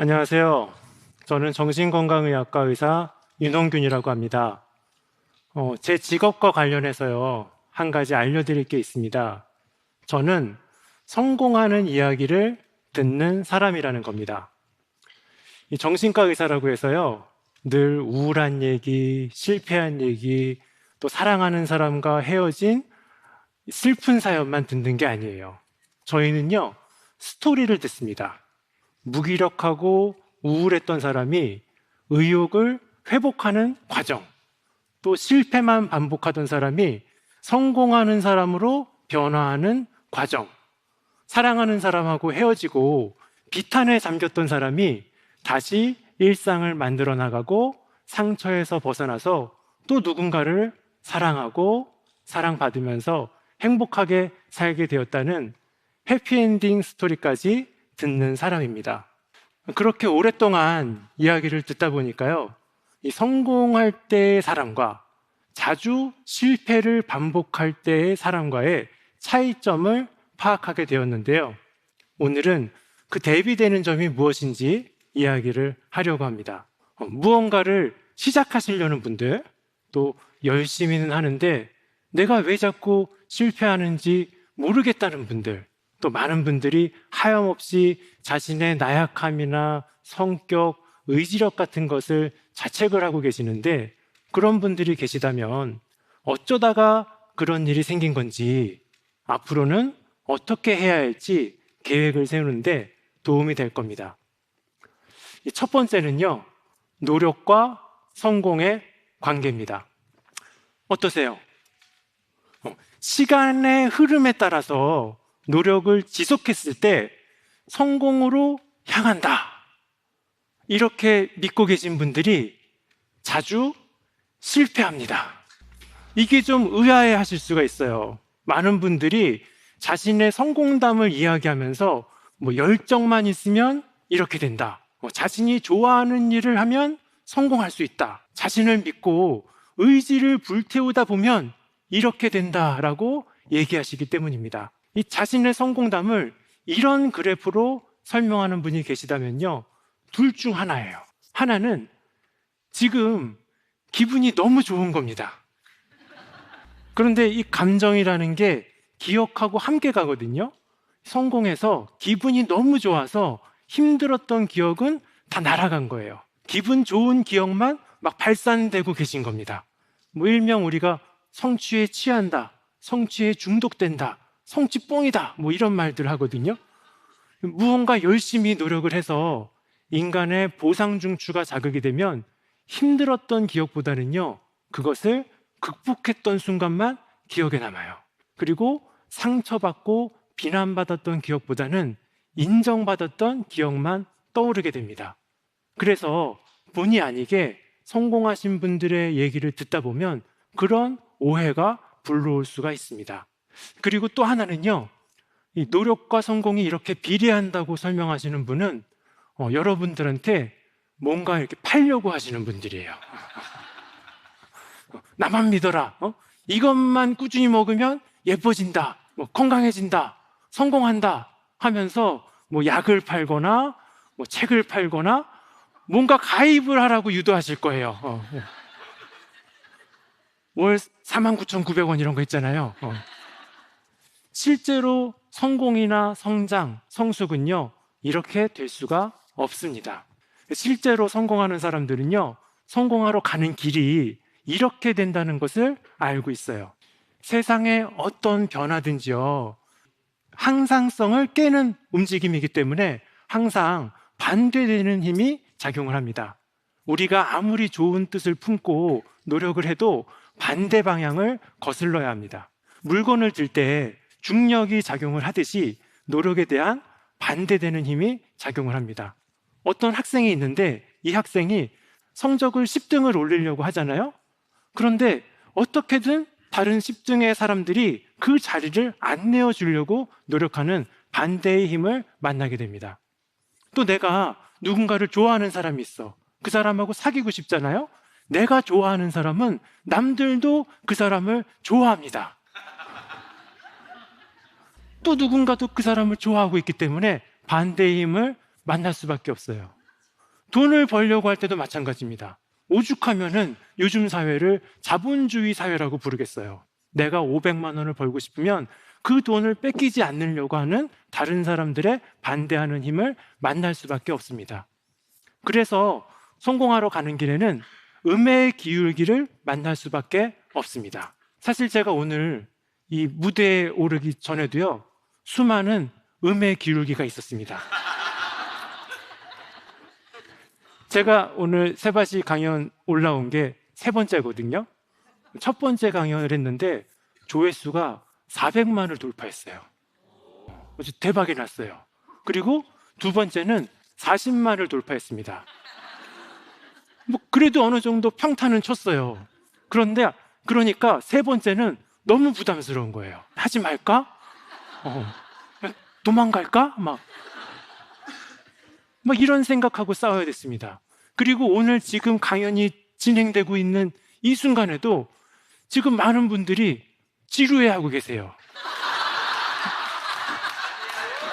안녕하세요. 저는 정신건강의학과 의사 윤홍균이라고 합니다. 어, 제 직업과 관련해서요, 한 가지 알려드릴 게 있습니다. 저는 성공하는 이야기를 듣는 사람이라는 겁니다. 이 정신과 의사라고 해서요, 늘 우울한 얘기, 실패한 얘기, 또 사랑하는 사람과 헤어진 슬픈 사연만 듣는 게 아니에요. 저희는요, 스토리를 듣습니다. 무기력하고 우울했던 사람이 의욕을 회복하는 과정, 또 실패만 반복하던 사람이 성공하는 사람으로 변화하는 과정, 사랑하는 사람하고 헤어지고 비탄에 잠겼던 사람이 다시 일상을 만들어 나가고 상처에서 벗어나서 또 누군가를 사랑하고 사랑받으면서 행복하게 살게 되었다는 해피엔딩 스토리까지 듣는 사람입니다. 그렇게 오랫동안 이야기를 듣다 보니까요, 이 성공할 때의 사람과 자주 실패를 반복할 때의 사람과의 차이점을 파악하게 되었는데요. 오늘은 그 대비되는 점이 무엇인지 이야기를 하려고 합니다. 어, 무언가를 시작하시려는 분들, 또 열심히는 하는데 내가 왜 자꾸 실패하는지 모르겠다는 분들, 또 많은 분들이 하염없이 자신의 나약함이나 성격, 의지력 같은 것을 자책을 하고 계시는데 그런 분들이 계시다면 어쩌다가 그런 일이 생긴 건지 앞으로는 어떻게 해야 할지 계획을 세우는데 도움이 될 겁니다. 첫 번째는요, 노력과 성공의 관계입니다. 어떠세요? 어, 시간의 흐름에 따라서 노력을 지속했을 때 성공으로 향한다. 이렇게 믿고 계신 분들이 자주 실패합니다. 이게 좀 의아해 하실 수가 있어요. 많은 분들이 자신의 성공담을 이야기하면서 뭐 열정만 있으면 이렇게 된다. 뭐 자신이 좋아하는 일을 하면 성공할 수 있다. 자신을 믿고 의지를 불태우다 보면 이렇게 된다라고 얘기하시기 때문입니다. 이 자신의 성공담을 이런 그래프로 설명하는 분이 계시다면요. 둘 중 하나예요. 하나는 지금 기분이 너무 좋은 겁니다. 그런데 이 감정이라는 게 기억하고 함께 가거든요. 성공해서 기분이 너무 좋아서 힘들었던 기억은 다 날아간 거예요. 기분 좋은 기억만 막 발산되고 계신 겁니다. 뭐 일명 우리가 성취에 취한다, 성취에 중독된다, 성취뽕이다, 뭐 이런 말들 하거든요. 무언가 열심히 노력을 해서 인간의 보상 중추가 자극이 되면 힘들었던 기억보다는요, 그것을 극복했던 순간만 기억에 남아요. 그리고 상처받고 비난받았던 기억보다는 인정받았던 기억만 떠오르게 됩니다. 그래서 본의 아니게 성공하신 분들의 얘기를 듣다 보면 그런 오해가 불러올 수가 있습니다. 그리고 또 하나는요, 이 노력과 성공이 이렇게 비례한다고 설명하시는 분은 어, 여러분들한테 뭔가 이렇게 팔려고 하시는 분들이에요. 나만 믿어라. 어? 이것만 꾸준히 먹으면 예뻐진다. 뭐 건강해진다. 성공한다. 하면서 뭐 약을 팔거나 뭐 책을 팔거나 뭔가 가입을 하라고 유도하실 거예요. 어. 예. 월 49,900원 이런 거 있잖아요. 어. 실제로 성공이나 성장, 성숙은요, 이렇게 될 수가 없습니다. 실제로 성공하는 사람들은요, 성공하러 가는 길이 이렇게 된다는 것을 알고 있어요. 세상에 어떤 변화든지요, 항상성을 깨는 움직임이기 때문에 항상 반대되는 힘이 작용을 합니다. 우리가 아무리 좋은 뜻을 품고 노력을 해도 반대 방향을 거슬러야 합니다. 물건을 들 때 중력이 작용을 하듯이 노력에 대한 반대되는 힘이 작용을 합니다. 어떤 학생이 있는데 이 학생이 성적을 10등을 올리려고 하잖아요. 그런데 어떻게든 다른 10등의 사람들이 그 자리를 안 내어주려고 노력하는 반대의 힘을 만나게 됩니다. 또 내가 누군가를 좋아하는 사람이 있어. 그 사람하고 사귀고 싶잖아요. 내가 좋아하는 사람은 남들도 그 사람을 좋아합니다. 또 누군가도 그 사람을 좋아하고 있기 때문에 반대의 힘을 만날 수밖에 없어요. 돈을 벌려고 할 때도 마찬가지입니다. 오죽하면은 요즘 사회를 자본주의 사회라고 부르겠어요. 내가 500만 원을 벌고 싶으면 그 돈을 뺏기지 않으려고 하는 다른 사람들의 반대하는 힘을 만날 수밖에 없습니다. 그래서 성공하러 가는 길에는 음의 기울기를 만날 수밖에 없습니다. 사실 제가 오늘 이 무대에 오르기 전에도요, 수많은 음의 기울기가 있었습니다. 제가 오늘 세바시 강연 올라온 게 세 번째거든요. 첫 번째 강연을 했는데 조회수가 400만을 돌파했어요. 대박이 났어요. 그리고 두 번째는 40만을 돌파했습니다. 뭐 그래도 어느 정도 평탄은 쳤어요. 그런데 그러니까 세 번째는 너무 부담스러운 거예요. 하지 말까? 어, 도망갈까? 막, 막 이런 생각하고 싸워야 됐습니다. 그리고 오늘 지금 강연이 진행되고 있는 이 순간에도 지금 많은 분들이 지루해하고 계세요.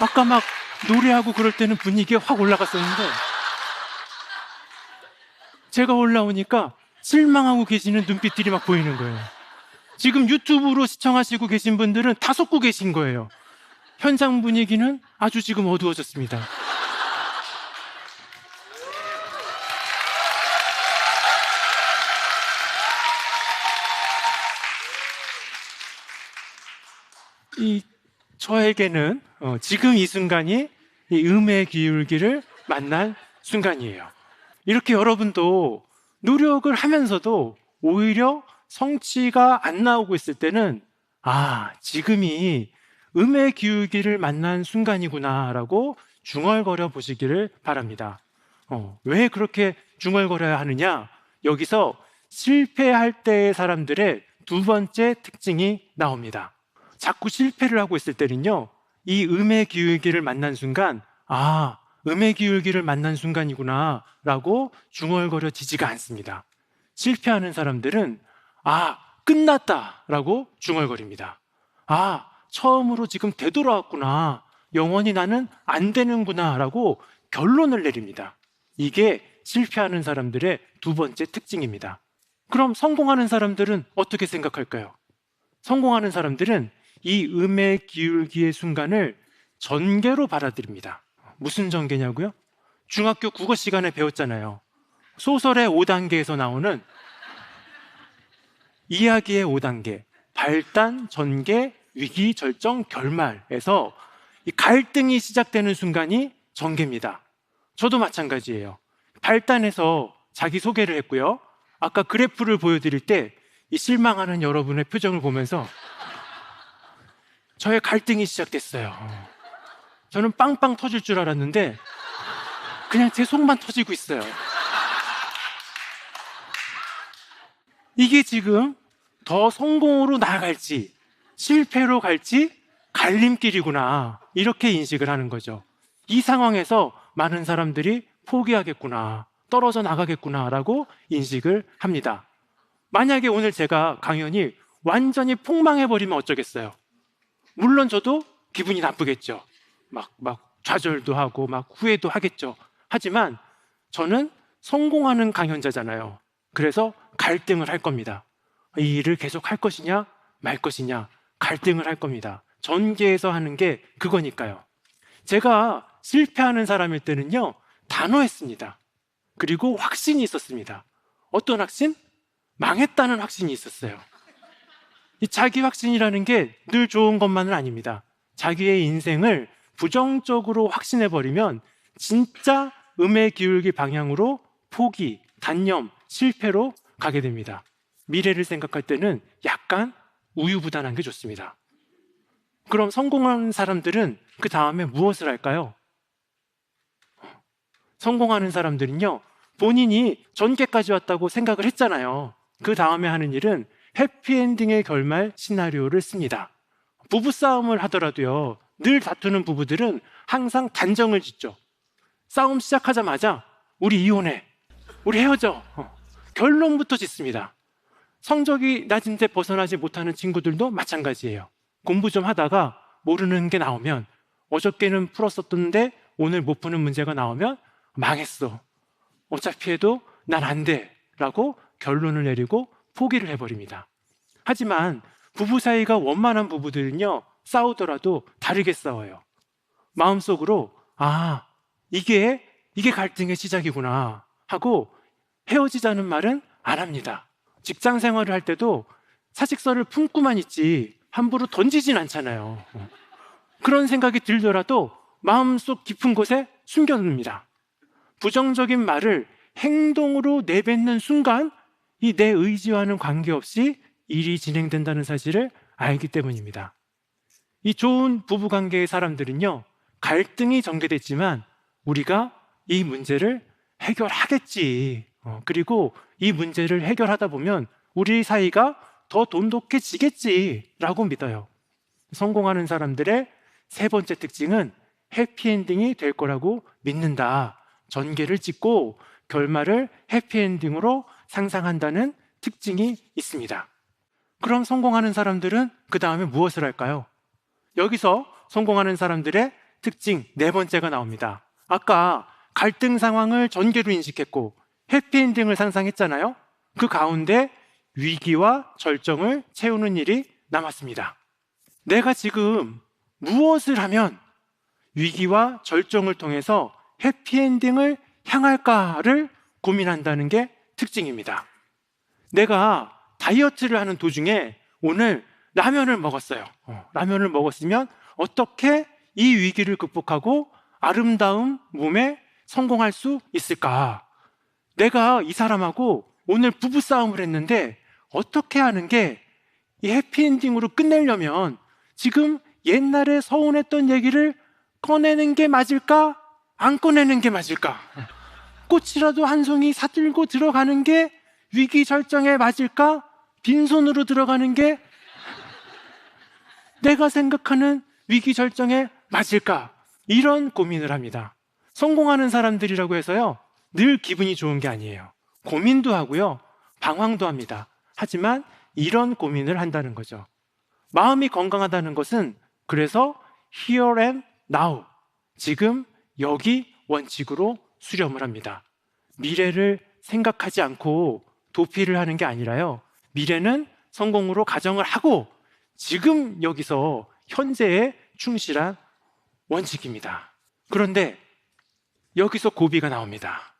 아까 막 노래하고 그럴 때는 분위기가 확 올라갔었는데 제가 올라오니까 실망하고 계시는 눈빛들이 막 보이는 거예요. 지금 유튜브로 시청하시고 계신 분들은 다 속고 계신 거예요. 현장 분위기는 아주 지금 어두워졌습니다. 이 저에게는 어, 지금 이 순간이 이 음의 기울기를 만난 순간이에요. 이렇게 여러분도 노력을 하면서도 오히려 성취가 안 나오고 있을 때는 아, 지금이 음의 기울기를 만난 순간이구나라고 중얼거려 보시기를 바랍니다. 어, 왜 그렇게 중얼거려야 하느냐? 여기서 실패할 때의 사람들의 두 번째 특징이 나옵니다. 자꾸 실패를 하고 있을 때는요, 이 음의 기울기를 만난 순간, 아, 음의 기울기를 만난 순간이구나, 라고 중얼거려 지지가 않습니다. 실패하는 사람들은, 아, 끝났다, 라고 중얼거립니다. 아, 처음으로 지금 되돌아왔구나. 영원히 나는 안 되는구나, 라고 결론을 내립니다. 이게 실패하는 사람들의 두 번째 특징입니다. 그럼 성공하는 사람들은 어떻게 생각할까요? 성공하는 사람들은 이 음의 기울기의 순간을 전개로 받아들입니다. 무슨 전개냐고요? 중학교 국어 시간에 배웠잖아요. 소설의 5단계에서 나오는 이야기의 5단계, 발단, 전개, 위기, 절정, 결말에서 이 갈등이 시작되는 순간이 전개입니다. 저도 마찬가지예요. 발단에서 자기 소개를 했고요. 아까 그래프를 보여드릴 때 이 실망하는 여러분의 표정을 보면서 저의 갈등이 시작됐어요. 저는 빵빵 터질 줄 알았는데 그냥 제 속만 터지고 있어요. 이게 지금 더 성공으로 나아갈지 실패로 갈지 갈림길이구나 이렇게 인식을 하는 거죠. 이 상황에서 많은 사람들이 포기하겠구나 떨어져 나가겠구나라고 인식을 합니다. 만약에 오늘 제가 강연이 완전히 폭망해버리면 어쩌겠어요? 물론 저도 기분이 나쁘겠죠. 막, 막 좌절도 하고 막 후회도 하겠죠. 하지만 저는 성공하는 강연자잖아요. 그래서 갈등을 할 겁니다. 이 일을 계속 할 것이냐, 말 것이냐, 갈등을 할 겁니다. 전개에서 하는 게 그거니까요. 제가 실패하는 사람일 때는요, 단호했습니다. 그리고 확신이 있었습니다. 어떤 확신? 망했다는 확신이 있었어요. 이 자기 확신이라는 게 늘 좋은 것만은 아닙니다. 자기의 인생을 부정적으로 확신해 버리면 진짜 음의 기울기 방향으로 포기, 단념, 실패로 가게 됩니다. 미래를 생각할 때는 약간 우유부단한 게 좋습니다. 그럼 성공한 사람들은 그 다음에 무엇을 할까요? 성공하는 사람들은요, 본인이 전개까지 왔다고 생각을 했잖아요. 그 다음에 하는 일은 해피엔딩의 결말 시나리오를 씁니다. 부부싸움을 하더라도요, 늘 다투는 부부들은 항상 단정을 짓죠. 싸움 시작하자마자, 우리 이혼해. 우리 헤어져. 어. 결론부터 짓습니다. 성적이 낮은 데 벗어나지 못하는 친구들도 마찬가지예요. 공부 좀 하다가 모르는 게 나오면, 어저께는 풀었었던데 오늘 못 푸는 문제가 나오면 망했어. 어차피 해도 난 안 돼. 라고 결론을 내리고 포기를 해버립니다. 하지만 부부 사이가 원만한 부부들은요, 싸우더라도 다르게 싸워요. 마음속으로, 아, 이게, 이게 갈등의 시작이구나. 하고 헤어지자는 말은 안 합니다. 직장 생활을 할 때도 사직서를 품고만 있지 함부로 던지진 않잖아요. 그런 생각이 들더라도 마음속 깊은 곳에 숨겨둡니다. 부정적인 말을 행동으로 내뱉는 순간 이 내 의지와는 관계없이 일이 진행된다는 사실을 알기 때문입니다. 이 좋은 부부 관계의 사람들은요, 갈등이 전개됐지만 우리가 이 문제를 해결하겠지. 어, 그리고 이 문제를 해결하다 보면 우리 사이가 더 돈독해지겠지라고 믿어요. 성공하는 사람들의 세 번째 특징은 해피엔딩이 될 거라고 믿는다. 전개를 찍고 결말을 해피엔딩으로 상상한다는 특징이 있습니다. 그럼 성공하는 사람들은 그 다음에 무엇을 할까요? 여기서 성공하는 사람들의 특징 네 번째가 나옵니다. 아까 갈등 상황을 전개로 인식했고 해피엔딩을 상상했잖아요. 그 가운데 위기와 절정을 채우는 일이 남았습니다. 내가 지금 무엇을 하면 위기와 절정을 통해서 해피엔딩을 향할까를 고민한다는 게 특징입니다. 내가 다이어트를 하는 도중에 오늘 라면을 먹었어요. 어, 라면을 먹었으면 어떻게 이 위기를 극복하고 아름다운 몸에 성공할 수 있을까? 내가 이 사람하고 오늘 부부싸움을 했는데 어떻게 하는 게 이 해피엔딩으로 끝내려면 지금 옛날에 서운했던 얘기를 꺼내는 게 맞을까? 안 꺼내는 게 맞을까? 꽃이라도 한 송이 사들고 들어가는 게 위기 절정에 맞을까? 빈손으로 들어가는 게 내가 생각하는 위기 절정에 맞을까? 이런 고민을 합니다. 성공하는 사람들이라고 해서요, 늘 기분이 좋은 게 아니에요. 고민도 하고요, 방황도 합니다. 하지만 이런 고민을 한다는 거죠. 마음이 건강하다는 것은 그래서 here and now, 지금 여기 원칙으로 수렴을 합니다. 미래를 생각하지 않고 도피를 하는 게 아니라요. 미래는 성공으로 가정을 하고 지금 여기서 현재에 충실한 원칙입니다. 그런데 여기서 고비가 나옵니다.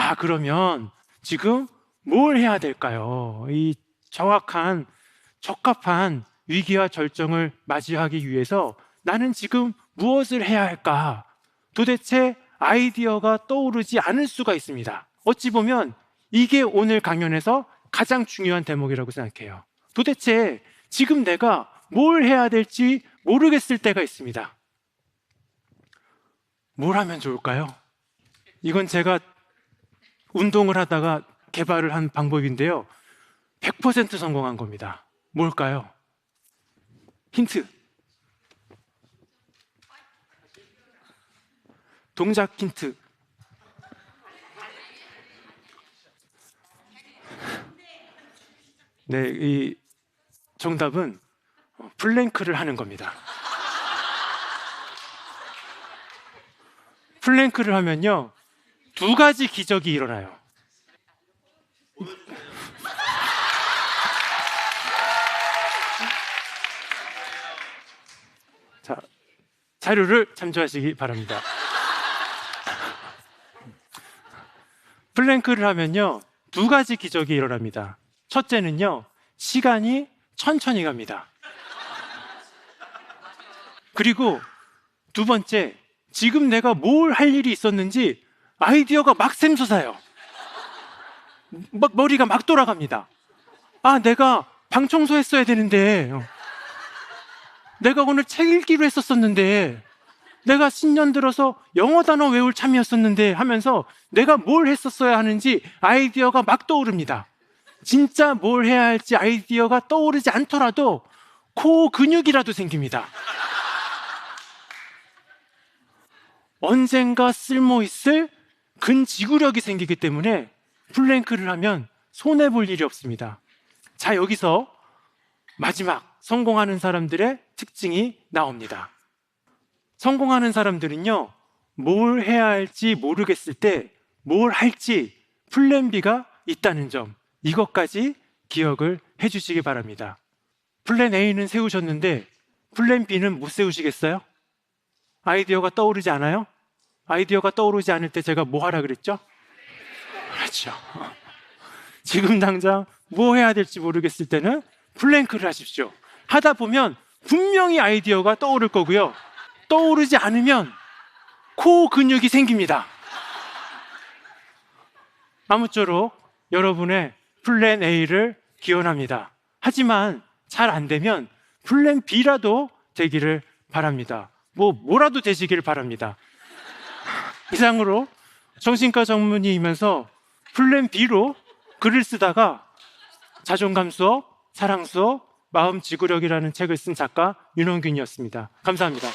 아, 그러면 지금 뭘 해야 될까요? 이 정확한, 적합한 위기와 절정을 맞이하기 위해서 나는 지금 무엇을 해야 할까? 도대체 아이디어가 떠오르지 않을 수가 있습니다. 어찌 보면 이게 오늘 강연에서 가장 중요한 대목이라고 생각해요. 도대체 지금 내가 뭘 해야 될지 모르겠을 때가 있습니다. 뭘 하면 좋을까요? 이건 제가 운동을 하다가 개발을 한 방법인데요. 100% 성공한 겁니다. 뭘까요? 힌트. 동작 힌트. 네, 이 정답은 플랭크를 하는 겁니다. 플랭크를 하면요, 두 가지 기적이 일어나요. 자, 자료를 참조하시기 바랍니다. 플랭크를 하면요, 두 가지 기적이 일어납니다. 첫째는요, 시간이 천천히 갑니다. 그리고 두 번째, 지금 내가 뭘 할 일이 있었는지 아이디어가 막 샘솟아요. 막 머리가 막 돌아갑니다. 아, 내가 방 청소했어야 되는데. 내가 오늘 책 읽기로 했었었는데. 내가 신년 들어서 영어 단어 외울 참이었었는데 하면서 내가 뭘 했었어야 하는지 아이디어가 막 떠오릅니다. 진짜 뭘 해야 할지 아이디어가 떠오르지 않더라도 코 근육이라도 생깁니다. 언젠가 쓸모 있을 근지구력이 생기기 때문에 플랭크를 하면 손해 볼 일이 없습니다. 자, 여기서 마지막 성공하는 사람들의 특징이 나옵니다. 성공하는 사람들은요, 뭘 해야 할지 모르겠을 때 뭘 할지 플랜 B가 있다는 점, 이것까지 기억을 해 주시기 바랍니다. 플랜 A는 세우셨는데 플랜 B는 못 세우시겠어요? 아이디어가 떠오르지 않아요? 아이디어가 떠오르지 않을 때 제가 뭐 하라 그랬죠? 그렇죠. 지금 당장 뭐 해야 될지 모르겠을 때는 플랭크를 하십시오. 하다 보면 분명히 아이디어가 떠오를 거고요. 떠오르지 않으면 코 근육이 생깁니다. 아무쪼록 여러분의 플랜 A를 기원합니다. 하지만 잘 안 되면 플랜 B라도 되기를 바랍니다. 뭐, 뭐라도 되시기를 바랍니다. 이상으로 정신과 전문의이면서 플랜 B로 글을 쓰다가 자존감 수업, 사랑 수업, 마음 지구력이라는 책을 쓴 작가 윤원균이었습니다. 감사합니다.